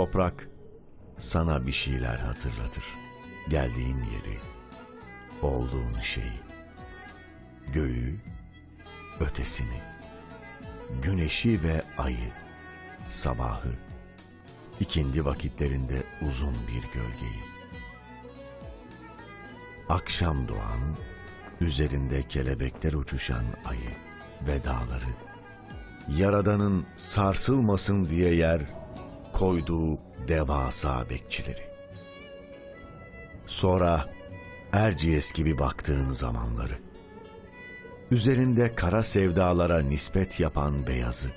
Toprak sana bir şeyler hatırlatır. Geldiğin yeri, olduğun şeyi, göğü, ötesini, güneşi ve ayı, sabahı, ikindi vakitlerinde uzun bir gölgeyi. Akşam doğan, üzerinde kelebekler uçuşan ayı ve dağları, Yaradan'ın sarsılmasın diye yer koyduğu devasa bekçileri. Sonra Erciyes gibi baktığın zamanları. Üzerinde kara sevdalara nispet yapan beyazı.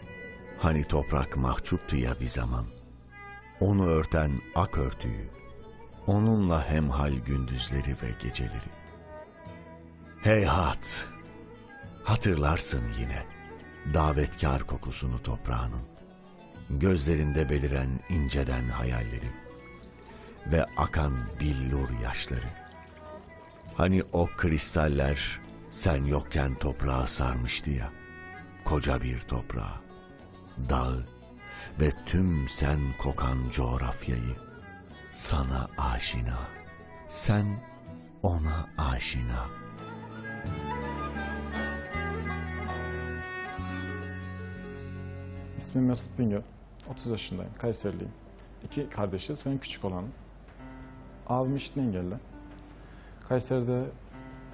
Hani toprak mahcuptu ya bir zaman. Onu örten ak örtüyü. Onunla hemhal gündüzleri ve geceleri. Heyhat! Hatırlarsın yine davetkar kokusunu toprağının gözlerinde beliren inceden hayalleri ve akan billur yaşları. Hani o kristaller sen yokken toprağı sarmıştı ya, koca bir toprağı, dağı ve tüm sen kokan coğrafyayı. Sana aşina, sen ona aşina. İsmim Mesut Bingöl. 30 yaşındayım. Kayseriliyim. İki kardeşiz. Ben küçük olanım. Abim işitme engelli. Kayseri'de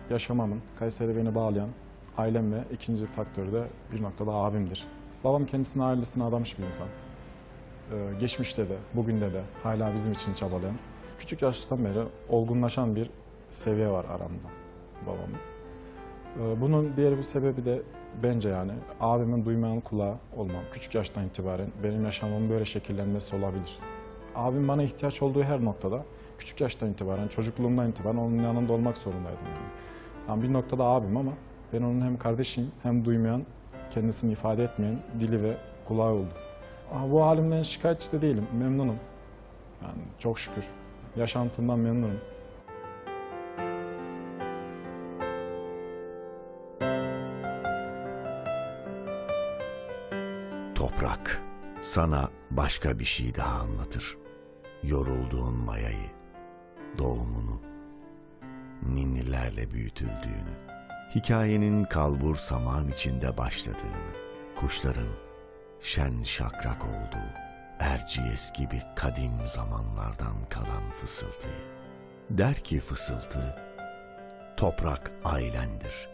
yaşamamın, Kayseri'de beni bağlayan ailem ve ikinci faktörü de bir noktada abimdir. Babam kendisine ailesine adamış bir insan. Ee, geçmişte de, bugün de de hala bizim için çabalayan. Küçük yaştan beri olgunlaşan bir seviye var aramda babamın. Ee, Bunun diğer bir sebebi de bence yani abimin duymayan kulağı olmam. Küçük yaştan itibaren benim yaşamımın böyle şekillenmesi olabilir. Abim bana ihtiyaç olduğu her noktada küçük yaştan itibaren, çocukluğumdan itibaren onun yanında olmak zorundaydım. Yani. Bir noktada abim ama ben onun hem kardeşiyim hem duymayan, kendisini ifade etmeyen dili ve kulağı oldu. Ama bu halimden şikayetçi de değilim, memnunum. Yani çok şükür. Yaşantımdan memnunum. Sana başka bir şey daha anlatır. Yorulduğun mayayı, doğumunu, ninnilerle büyütüldüğünü, hikayenin kalbur saman içinde başladığını, kuşların şen şakrak olduğu, Erciyes gibi kadim zamanlardan kalan fısıltıyı. Der ki fısıltı, toprak ailendir,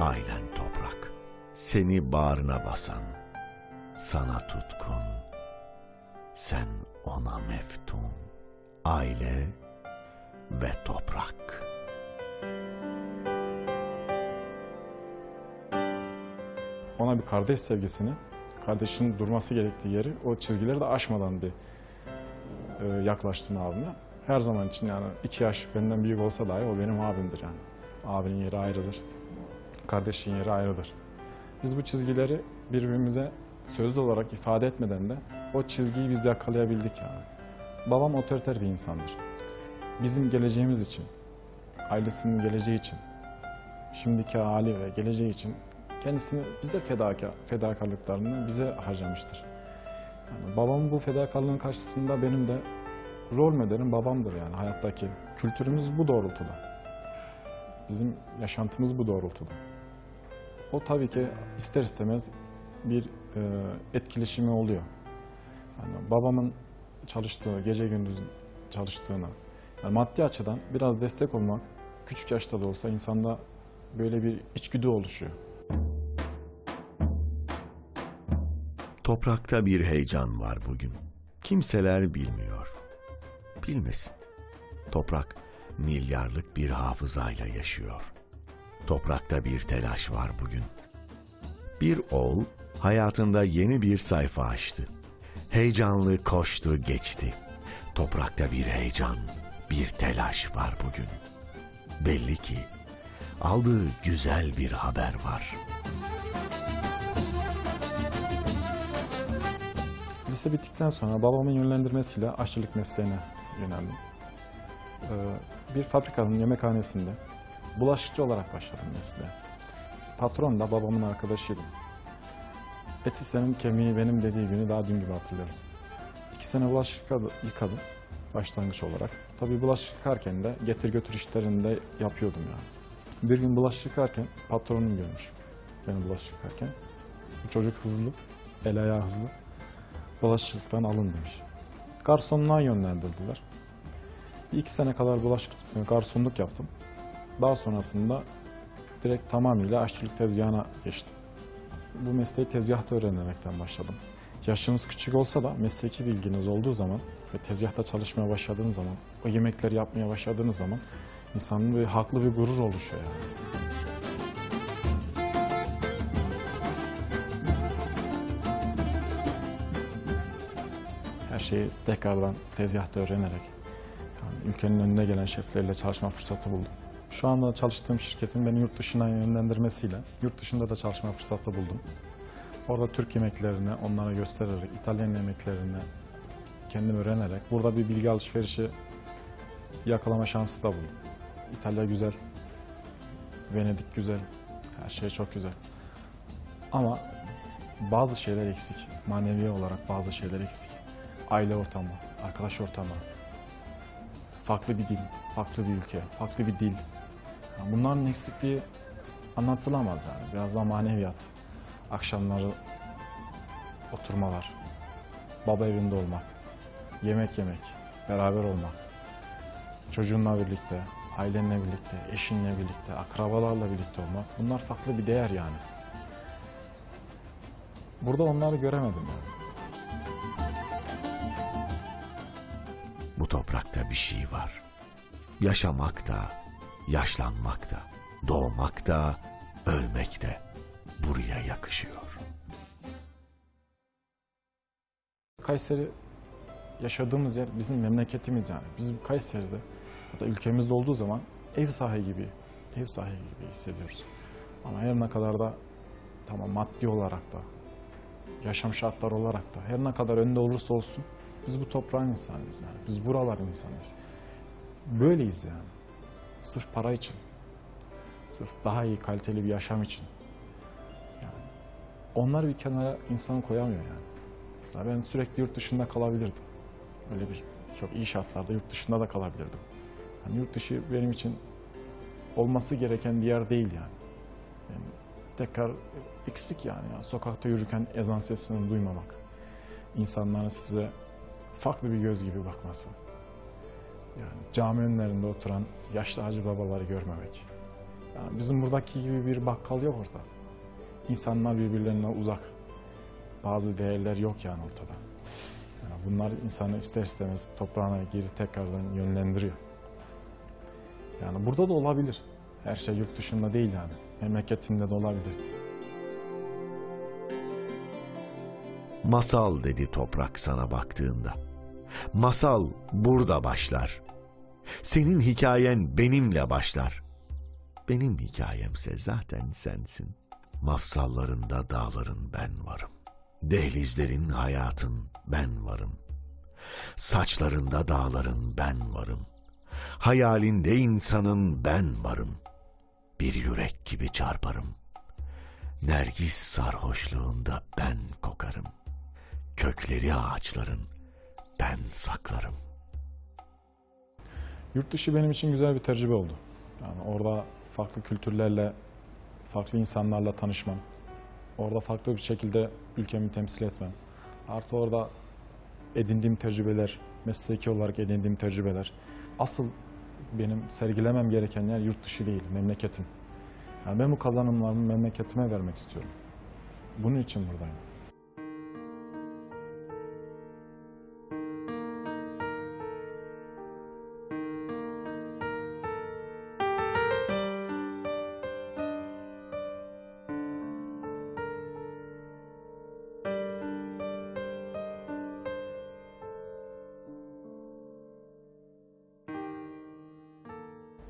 ailen toprak, seni bağrına basan, sana tutkun, sen ona meftun, aile ve toprak. ona bir kardeş sevgisini, kardeşinin durması gerektiği yeri o çizgileri de aşmadan bir e, yaklaştım abime. Her zaman için yani iki yaş benden büyük olsa dahi o benim abimdir yani. Abinin yeri ayrıdır. Kardeşin yeri ayrıdır. Biz bu çizgileri birbirimize sözlü olarak ifade etmeden de o çizgiyi biz yakalayabildik yani. Babam otoriter bir insandır. Bizim geleceğimiz için, ailesinin geleceği için, şimdiki hali ve geleceği için kendisini bize fedakar, fedakarlıklarını bize harcamıştır. Yani babamın bu fedakarlığın karşısında benim de rol modelim babamdır yani hayattaki. Kültürümüz bu doğrultuda. Bizim yaşantımız bu doğrultuda. O tabii ki ister istemez bir e, etkileşimi oluyor. Yani babamın çalıştığı, gece gündüz çalıştığını, yani maddi açıdan biraz destek olmak, küçük yaşta da olsa insanda böyle bir içgüdü oluşuyor. Toprakta bir heyecan var bugün. Kimseler bilmiyor. Bilmesin. Toprak milyarlık bir hafızayla yaşıyor. Toprakta bir telaş var bugün. Bir oğul hayatında yeni bir sayfa açtı. Heyecanlı koştu geçti. Toprakta bir heyecan, bir telaş var bugün. Belli ki aldığı güzel bir haber var. Lise bittikten sonra babamın yönlendirmesiyle aşçılık mesleğine yöneldim. Ee, bir fabrikanın yemekhanesinde bulaşıkçı olarak başladım mesleğe. Patron da babamın arkadaşıydım. Eti senin kemiği benim dediği günü daha dün gibi hatırlıyorum. İki sene bulaşık yıkadı- yıkadım başlangıç olarak. Tabii bulaşık yıkarken de getir götür işlerini de yapıyordum yani. Bir gün bulaşık yıkarken patronum görmüş beni bulaşık yıkarken. Bu çocuk hızlı, el ayağı hızlı bulaşıklıktan alın demiş. Garsonluğa yönlendirdiler. Bir iki sene kadar bulaşık garsonluk yaptım. Daha sonrasında direkt tamamıyla aşçılık tezgahına geçtim. Bu mesleği tezgahta öğrenerekten başladım. Yaşınız küçük olsa da mesleki bilginiz olduğu zaman ve tezgahta çalışmaya başladığınız zaman, o yemekleri yapmaya başladığınız zaman insanın bir haklı bir gurur oluşuyor yani. Her şeyi tekrardan tezgahta öğrenerek yani ülkenin önüne gelen şeflerle çalışma fırsatı buldum. Şu anda çalıştığım şirketin beni yurt dışına yönlendirmesiyle yurt dışında da çalışma fırsatı buldum. Orada Türk yemeklerini onlara göstererek, İtalyan yemeklerini kendim öğrenerek burada bir bilgi alışverişi yakalama şansı da buldum. İtalya güzel, Venedik güzel, her şey çok güzel. Ama bazı şeyler eksik. Manevi olarak bazı şeyler eksik. Aile ortamı, arkadaş ortamı, farklı bir dil, farklı bir ülke, farklı bir dil. Yani bunların eksikliği anlatılamaz yani. Biraz daha maneviyat. Akşamları oturmalar, baba evinde olmak, yemek yemek, beraber olmak, çocuğunla birlikte, ailenle birlikte, eşinle birlikte, akrabalarla birlikte olmak. Bunlar farklı bir değer yani. Burada onları göremedim yani. Bu toprakta bir şey var. Yaşamak da, yaşlanmak da, doğmak da, ölmek de buraya yakışıyor. Kayseri yaşadığımız yer bizim memleketimiz yani. Biz Kayseri'de ya da ülkemizde olduğu zaman ev sahibi gibi, ev sahibi gibi hissediyoruz. Ama her ne kadar da tamam maddi olarak da, yaşam şartları olarak da her ne kadar önde olursa olsun biz bu toprağın insanıyız yani. Biz buraların insanıyız. Böyleyiz yani. Sırf para için. Sırf daha iyi kaliteli bir yaşam için. Yani onlar bir kenara insanı koyamıyor yani. Mesela ben sürekli yurt dışında kalabilirdim. Öyle bir çok iyi şartlarda yurt dışında da kalabilirdim. Yani yurt dışı benim için olması gereken bir yer değil yani. yani tekrar eksik yani. ya. Sokakta yürürken ezan sesini duymamak. İnsanların size farklı bir göz gibi bakması. Yani cami önlerinde oturan yaşlı hacı babaları görmemek. Yani bizim buradaki gibi bir bakkal yok orada. İnsanlar birbirlerine uzak bazı değerler yok yani ortada. Yani bunlar insanı ister istemez toprağına geri tekrardan yönlendiriyor. Yani burada da olabilir. Her şey yurt dışında değil yani. Memleketinde de olabilir. Masal dedi toprak sana baktığında. Masal burada başlar. Senin hikayen benimle başlar. Benim hikayemse zaten sensin. Mafsallarında dağların ben varım. Dehlizlerin hayatın ben varım. Saçlarında dağların ben varım. Hayalinde insanın ben varım. Bir yürek gibi çarparım. Nergis sarhoşluğunda ben kokarım. Kökleri ağaçların ben saklarım. Yurt dışı benim için güzel bir tecrübe oldu. Yani orada farklı kültürlerle, farklı insanlarla tanışmam. Orada farklı bir şekilde ülkemi temsil etmem. Artı orada edindiğim tecrübeler, mesleki olarak edindiğim tecrübeler. Asıl benim sergilemem gereken yer yurt dışı değil, memleketim. Yani ben bu kazanımlarımı memleketime vermek istiyorum. Bunun için buradayım.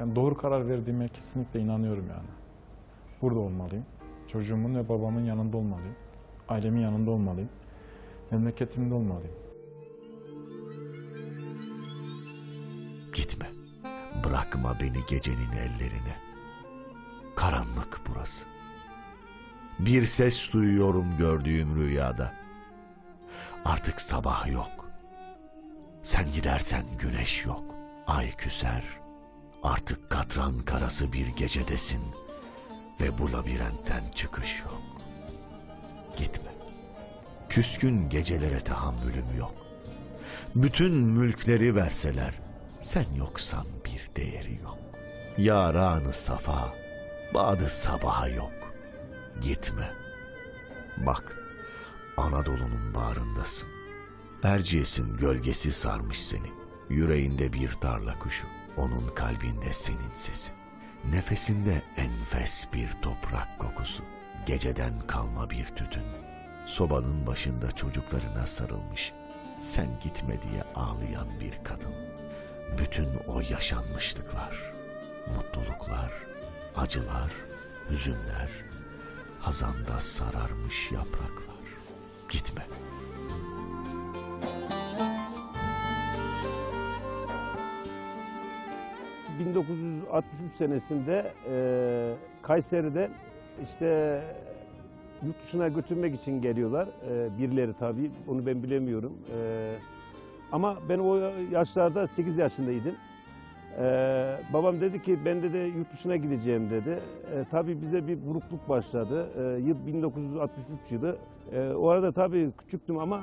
Ben doğru karar verdiğime kesinlikle inanıyorum yani. Burada olmalıyım. Çocuğumun ve babamın yanında olmalıyım. Ailemin yanında olmalıyım. Memleketimde olmalıyım. Gitme. Bırakma beni gecenin ellerine. Karanlık burası. Bir ses duyuyorum gördüğüm rüyada. Artık sabah yok. Sen gidersen güneş yok. Ay küser. Artık katran karası bir gecedesin. Ve bu labirentten çıkış yok. Gitme. Küskün gecelere tahammülüm yok. Bütün mülkleri verseler sen yoksan bir değeri yok. Yaranı safa, badı sabaha yok. Gitme. Bak, Anadolu'nun bağrındasın. Erciyes'in gölgesi sarmış seni. Yüreğinde bir tarla kuşu, onun kalbinde senin sesin. Nefesinde enfes bir toprak kokusu, geceden kalma bir tütün. Sobanın başında çocuklarına sarılmış, sen gitme diye ağlayan bir kadın. Bütün o yaşanmışlıklar, mutluluklar, acılar, hüzünler, hazanda sararmış yapraklar. Gitme. Ee, 1963 senesinde e, Kayseri'de işte yurt dışına götürmek için geliyorlar. E, birileri tabii onu ben bilemiyorum. E, ama ben o yaşlarda 8 yaşındaydım. E, babam dedi ki ben de yurt dışına gideceğim dedi. E, tabii bize bir burukluk başladı. E, yıl 1963 yılı. E, o arada tabii küçüktüm ama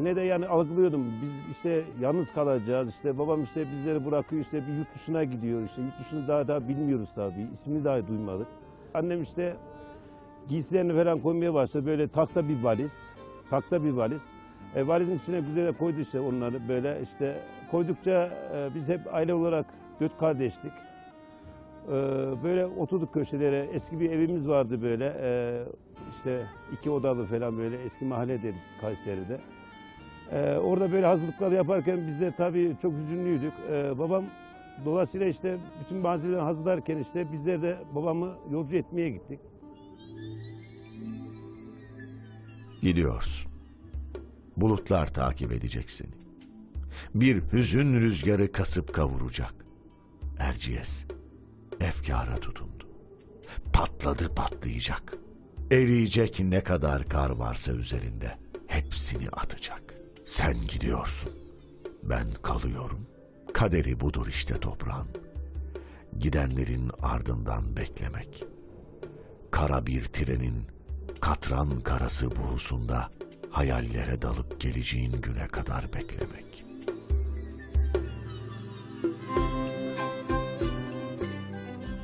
Yine de yani algılıyordum. Biz işte yalnız kalacağız. İşte babam işte bizleri bırakıyor işte bir yurt dışına gidiyor. İşte yurt dışını daha daha bilmiyoruz tabii. İsmini daha duymadık. Annem işte giysilerini falan koymaya başladı. Böyle takta bir valiz. Takta bir valiz. E, valizin içine güzel koydu işte onları böyle işte koydukça e, biz hep aile olarak dört kardeştik. E, böyle oturduk köşelere. Eski bir evimiz vardı böyle. E, işte iki odalı falan böyle eski mahalle deriz Kayseri'de. Ee, orada böyle hazırlıklar yaparken biz de tabii çok hüzünlüydük. Ee, babam dolayısıyla işte bütün malzemeleri hazırlarken işte bizler de babamı yolcu etmeye gittik. Gidiyorsun. Bulutlar takip edecek seni. Bir hüzün rüzgarı kasıp kavuracak. Erciyes efkara tutundu. Patladı patlayacak. Eriyecek ne kadar kar varsa üzerinde hepsini atacak. Sen gidiyorsun. Ben kalıyorum. Kaderi budur işte toprağın. Gidenlerin ardından beklemek. Kara bir trenin katran karası buhusunda hayallere dalıp geleceğin güne kadar beklemek.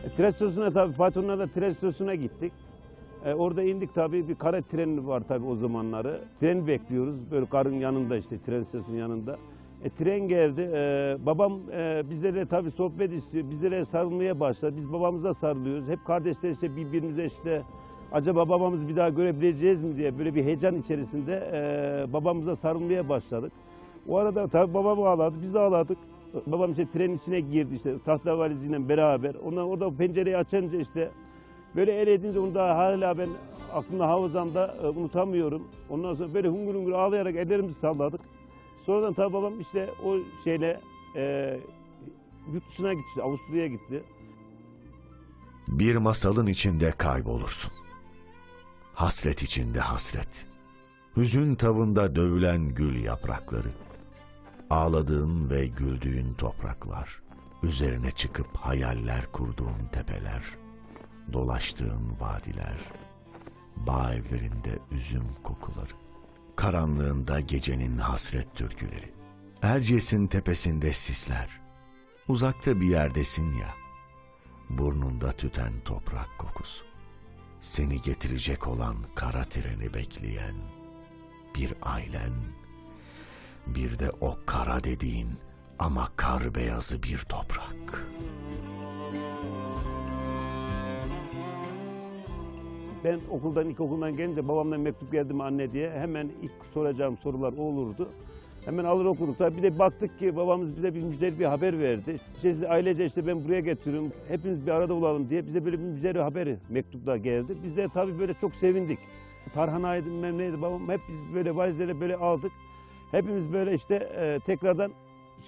E, tren istasyonuna tabii Fatih'in da tren istasyonuna gittik. E, orada indik tabii bir kara treni var tabii o zamanları. Tren bekliyoruz böyle karın yanında işte tren istasyonunun yanında. E, tren geldi. E, babam e, bizlere tabii sohbet istiyor. Bizlere sarılmaya başladı. Biz babamıza sarılıyoruz. Hep kardeşler işte birbirimize işte acaba babamızı bir daha görebileceğiz mi diye böyle bir heyecan içerisinde e, babamıza sarılmaya başladık. O arada tabii babam ağladı, biz ağladık. Babam işte trenin içine girdi işte tahta valiziyle beraber. Ondan orada pencereyi açınca işte Böyle el edince onu da hala ben aklımda hafızamda e, unutamıyorum. Ondan sonra böyle hungur hungur ağlayarak ellerimizi salladık. Sonradan tabii babam işte o şeyle e, yurt dışına gitti, Avusturya'ya gitti. Bir masalın içinde kaybolursun. Hasret içinde hasret. Hüzün tavında dövülen gül yaprakları. Ağladığın ve güldüğün topraklar. Üzerine çıkıp hayaller kurduğun tepeler. Dolaştığın vadiler. Bağ evlerinde üzüm kokuları. Karanlığında gecenin hasret türküleri. Erciyes'in tepesinde sisler. Uzakta bir yerdesin ya. Burnunda tüten toprak kokusu. Seni getirecek olan kara treni bekleyen bir ailen. Bir de o kara dediğin ama kar beyazı bir toprak. Ben okuldan, ilkokuldan gelince babamdan mektup geldi mi anne diye hemen ilk soracağım sorular o olurdu. Hemen alır okuduk. Tabii bir de baktık ki babamız bize bir müjdeli bir haber verdi. İşte sizi ailece işte ben buraya getiriyorum, hepimiz bir arada olalım diye bize böyle bir müjdeli haberi mektupla geldi. Biz de tabii böyle çok sevindik. Tarhanaydı bilmem neydi babam hep biz böyle valizlere böyle aldık. Hepimiz böyle işte e, tekrardan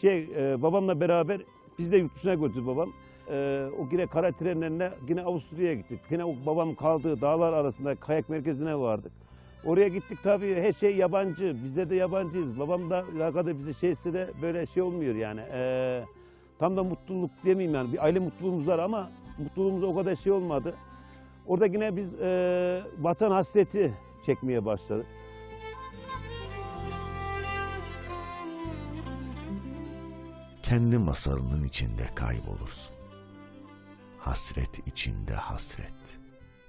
şey e, babamla beraber biz de yurt dışına götürdü babam. E, o yine kara trenlerle yine Avusturya'ya gittik. Yine o babam kaldığı dağlar arasında kayak merkezine vardık. Oraya gittik tabii her şey yabancı. Bizde de yabancıyız. Babam da ne kadar bize şeyse de böyle şey olmuyor yani. E, tam da mutluluk demeyeyim yani. Bir aile mutluluğumuz var ama mutluluğumuz o kadar şey olmadı. Orada yine biz e, vatan hasreti çekmeye başladık. kendi masalının içinde kaybolursun. Hasret içinde hasret.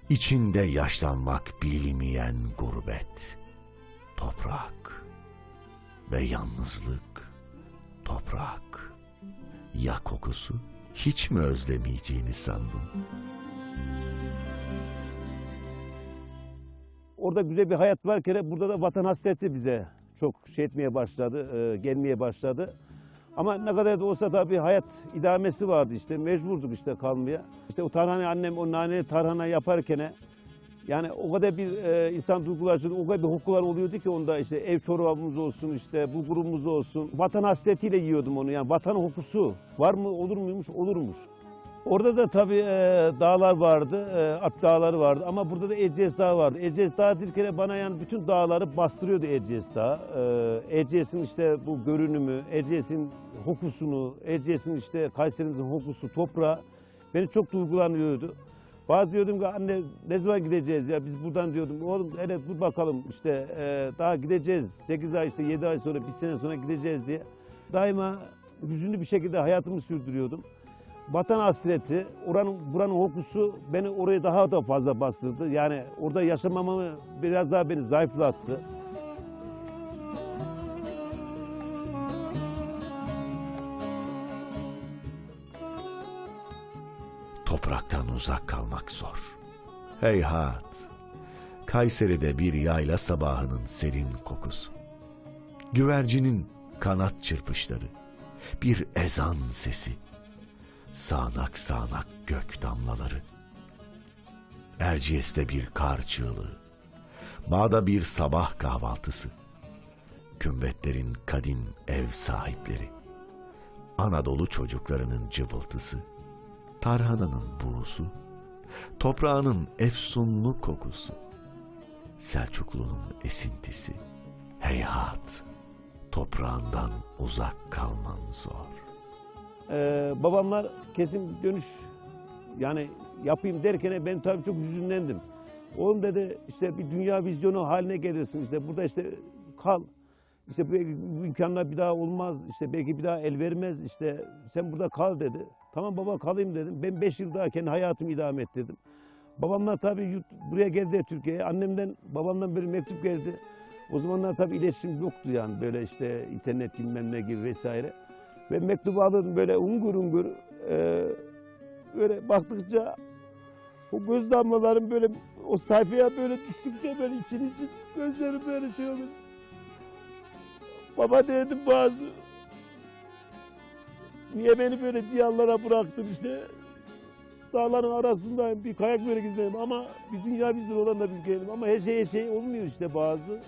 İçinde yaşlanmak bilmeyen gurbet. Toprak ve yalnızlık. Toprak. Ya kokusu? Hiç mi özlemeyeceğini sandın? Orada güzel bir hayat varken burada da vatan hasreti bize çok şey etmeye başladı, e, gelmeye başladı. Ama ne kadar da olsa tabii hayat idamesi vardı işte mecburduk işte kalmaya. İşte o tarhana annem o naneli tarhana yaparken yani o kadar bir e, insan duyguları, o kadar bir hukular oluyordu ki onda işte ev çorbamız olsun işte bulgurumuz olsun. Vatan hasretiyle yiyordum onu yani vatan kokusu var mı olur muymuş olurmuş. Orada da tabii e, dağlar vardı, e, Alp dağları vardı ama burada da Erciyes Dağı vardı. Erciyes Dağı bir kere bana yani bütün dağları bastırıyordu Erciyes Dağı. E, Erciyes'in işte bu görünümü, Erciyes'in hokusunu, Erciyes'in işte Kayserimizin hokusu, toprağı beni çok duygulanıyordu. Bazı diyordum ki anne ne zaman gideceğiz ya biz buradan diyordum. Oğlum hele dur bakalım işte e, daha gideceğiz. 8 ay işte 7 ay sonra bir sene sonra gideceğiz diye. Daima hüzünlü bir şekilde hayatımı sürdürüyordum vatan hasreti, oranın, buranın kokusu beni oraya daha da fazla bastırdı. Yani orada yaşamamı biraz daha beni zayıflattı. Topraktan uzak kalmak zor. Heyhat. Kayseri'de bir yayla sabahının serin kokusu. Güvercinin kanat çırpışları. Bir ezan sesi. Sağnak sağnak gök damlaları. Erciyes'te bir kar çığlığı. Bağda bir sabah kahvaltısı. Kümbetlerin kadim ev sahipleri. Anadolu çocuklarının cıvıltısı. Tarhananın buğusu, toprağının efsunlu kokusu, Selçuklu'nun esintisi, heyhat, toprağından uzak kalman zor. Ee, babamlar kesin dönüş yani yapayım derken ben tabii çok hüzünlendim. Oğlum dedi işte bir dünya vizyonu haline gelirsin işte burada işte kal. İşte bu imkanlar bir daha olmaz işte belki bir daha el vermez işte sen burada kal dedi. Tamam baba kalayım dedim. Ben 5 yıl daha kendi hayatımı idame ettirdim. Babamlar tabii yurt, buraya geldi Türkiye'ye. Annemden babamdan böyle mektup geldi. O zamanlar tabii iletişim yoktu yani böyle işte internet bilmem ne gibi vesaire. Ben mektubu aldım böyle ungur ungur. Ee, böyle baktıkça o göz damlalarım böyle o sayfaya böyle düştükçe böyle için için gözlerim böyle şey olur. Baba dedim bazı. Niye beni böyle diyarlara bıraktın işte. Dağların arasındayım bir kayak merkezindeyim ama bir dünya bizde olan da bir ülkeyim. Ama her şey her şey olmuyor işte bazı.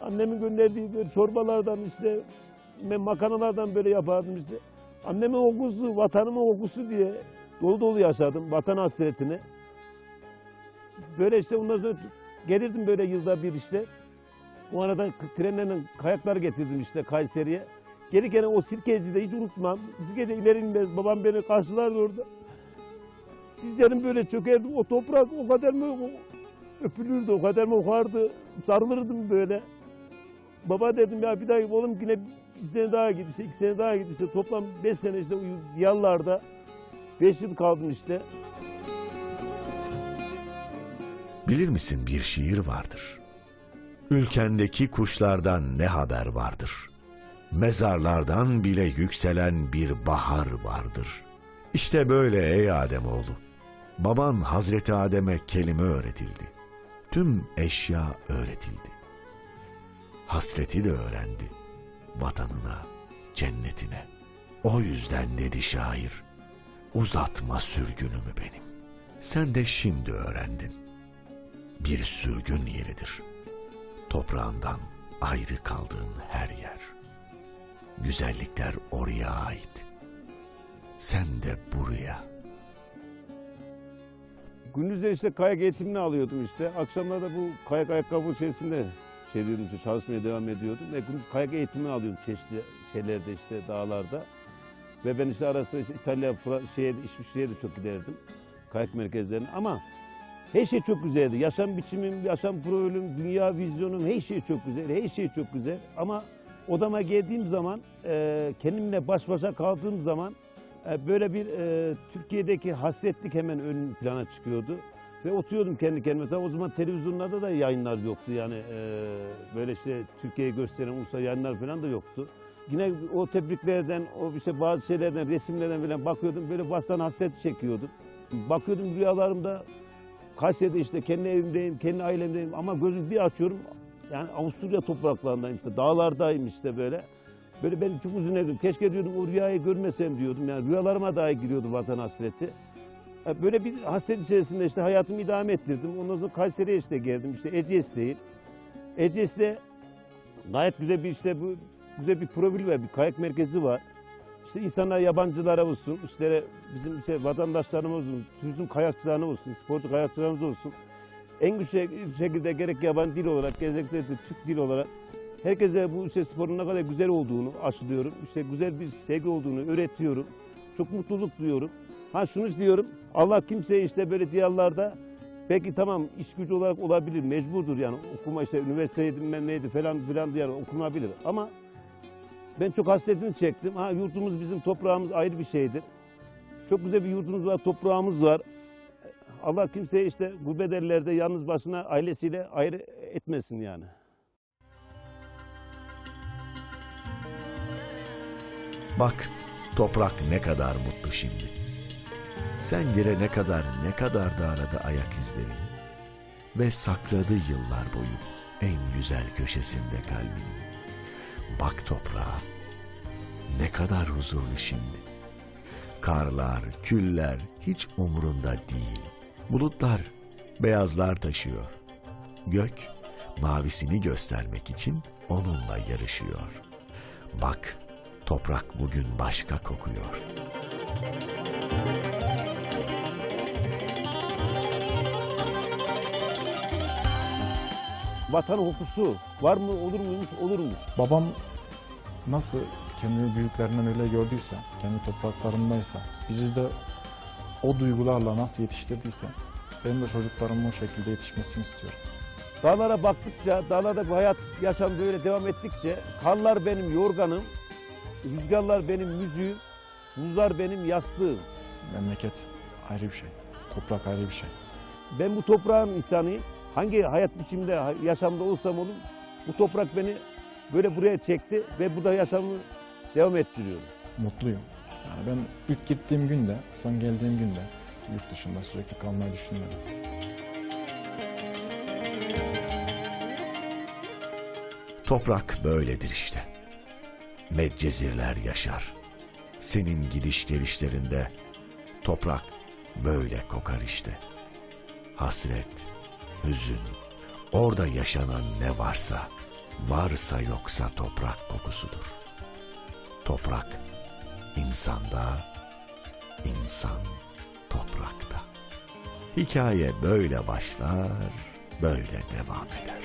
Annemin gönderdiği böyle çorbalardan işte ben makarnalardan böyle yapardım işte. Annemin kokusu, vatanımın kokusu diye dolu dolu yaşadım vatan hasretini. Böyle işte ondan sonra gelirdim böyle yılda bir işte. O arada trenlerle kayaklar getirdim işte Kayseri'ye. Gelirken o Sirkeci'de hiç unutmam. Sirkeci'de ileri. Babam beni karşılardı orada. Dizlerim böyle çökerdi. O toprak o kadar mı öpülürdü, o kadar mı okardı. Sarılırdım böyle. Baba dedim ya bir daha oğlum yine bir sene daha git işte iki sene daha git işte toplam beş sene işte yallarda beş yıl kaldım işte. Bilir misin bir şiir vardır. Ülkendeki kuşlardan ne haber vardır? Mezarlardan bile yükselen bir bahar vardır. İşte böyle ey Ademoğlu. Baban Hazreti Adem'e kelime öğretildi. Tüm eşya öğretildi. Hasreti de öğrendi. Vatanına, cennetine. O yüzden dedi şair. Uzatma sürgünümü benim. Sen de şimdi öğrendin bir sürgün yeridir. Toprağından ayrı kaldığın her yer. Güzellikler oraya ait. Sen de buraya. Gündüzleri işte kayak eğitimini alıyordum işte. Akşamlarda da bu kayak ayakkabı içerisinde diyordum işte çalışmaya devam ediyordum. Ve gündüz kayak eğitimini alıyordum çeşitli şeylerde işte dağlarda. Ve ben işte arasında işte İtalya, Fra şeye, İsviçre'ye de çok giderdim. Kayak merkezlerine ama her şey çok güzeldi. Yaşam biçimim, yaşam profilüm, dünya vizyonum her şey çok güzel. Her şey çok güzel. Ama odama geldiğim zaman, e, kendimle baş başa kaldığım zaman e, böyle bir e, Türkiye'deki hasretlik hemen ön plana çıkıyordu. Ve oturuyordum kendi kendime. Tabii o zaman televizyonlarda da yayınlar yoktu yani e, böyle işte Türkiye'yi gösteren ulusal yayınlar falan da yoktu. Yine o tebriklerden, o işte bazı şeylerden, resimlerden falan bakıyordum. Böyle bastan hasreti çekiyordum. Bakıyordum rüyalarımda Kayseri'de işte kendi evimdeyim, kendi ailemdeyim ama gözümü bir açıyorum. Yani Avusturya topraklarındayım işte, dağlardayım işte böyle. Böyle ben çok üzülüyordum. Keşke diyordum o rüyayı görmesem diyordum. Yani rüyalarıma dahi giriyordu vatan hasreti. Böyle bir hasret içerisinde işte hayatımı idame ettirdim. Ondan sonra Kayseri'ye işte geldim. İşte Eceğiz'teyim. Eceğiz'de gayet güzel bir işte bu güzel bir profil var. Bir kayak merkezi var. İşte insanlar yabancılara olsun, işte bizim işte vatandaşlarımız olsun, turizm kayakçılarına olsun, sporcu kayakçılarımız olsun. En güzel şekilde gerek yabancı dil olarak, gerekse de Türk dil olarak herkese bu işte sporun ne kadar güzel olduğunu aşılıyorum. İşte güzel bir sevgi olduğunu öğretiyorum. Çok mutluluk duyuyorum. Ha şunu diyorum, Allah kimseye işte böyle diyarlarda Peki tamam iş gücü olarak olabilir, mecburdur yani okuma işte üniversiteydi bilmem neydi falan filan diye okunabilir. Ama ben çok hasretini çektim. Ha yurtumuz bizim toprağımız ayrı bir şeydir. Çok güzel bir yurdumuz var, toprağımız var. Allah kimseye işte bu bedellerde yalnız başına ailesiyle ayrı etmesin yani. Bak toprak ne kadar mutlu şimdi. Sen girene kadar ne kadar da aradı ayak izlerini. Ve sakladı yıllar boyu en güzel köşesinde kalbini. Bak toprağa ne kadar huzurlu şimdi. Karlar, küller hiç umurunda değil. Bulutlar beyazlar taşıyor. Gök mavisini göstermek için onunla yarışıyor. Bak toprak bugün başka kokuyor. Vatan kokusu var mı olur muymuş olurmuş. Babam nasıl kendini büyüklerinden öyle gördüyse, kendi topraklarındaysa, bizi de o duygularla nasıl yetiştirdiyse, benim de çocuklarımın o şekilde yetişmesini istiyorum. Dağlara baktıkça, dağlarda hayat yaşam böyle devam ettikçe karlar benim yorganım, rüzgarlar benim müziğim, buzlar benim yastığım. Memleket ayrı bir şey, toprak ayrı bir şey. Ben bu toprağın insanıyım. Hangi hayat biçimde, yaşamda olsam olur, bu toprak beni böyle buraya çekti ve burada yaşamı devam ettiriyorum. Mutluyum. Yani ben ilk gittiğim günde, son geldiğim günde yurt dışında sürekli kalmayı düşünmüyorum. Toprak böyledir işte. Medcezirler yaşar. Senin gidiş gelişlerinde toprak böyle kokar işte. Hasret, hüzün, orada yaşanan ne varsa, varsa yoksa toprak kokusudur. Toprak insanda, insan toprakta. Hikaye böyle başlar, böyle devam eder.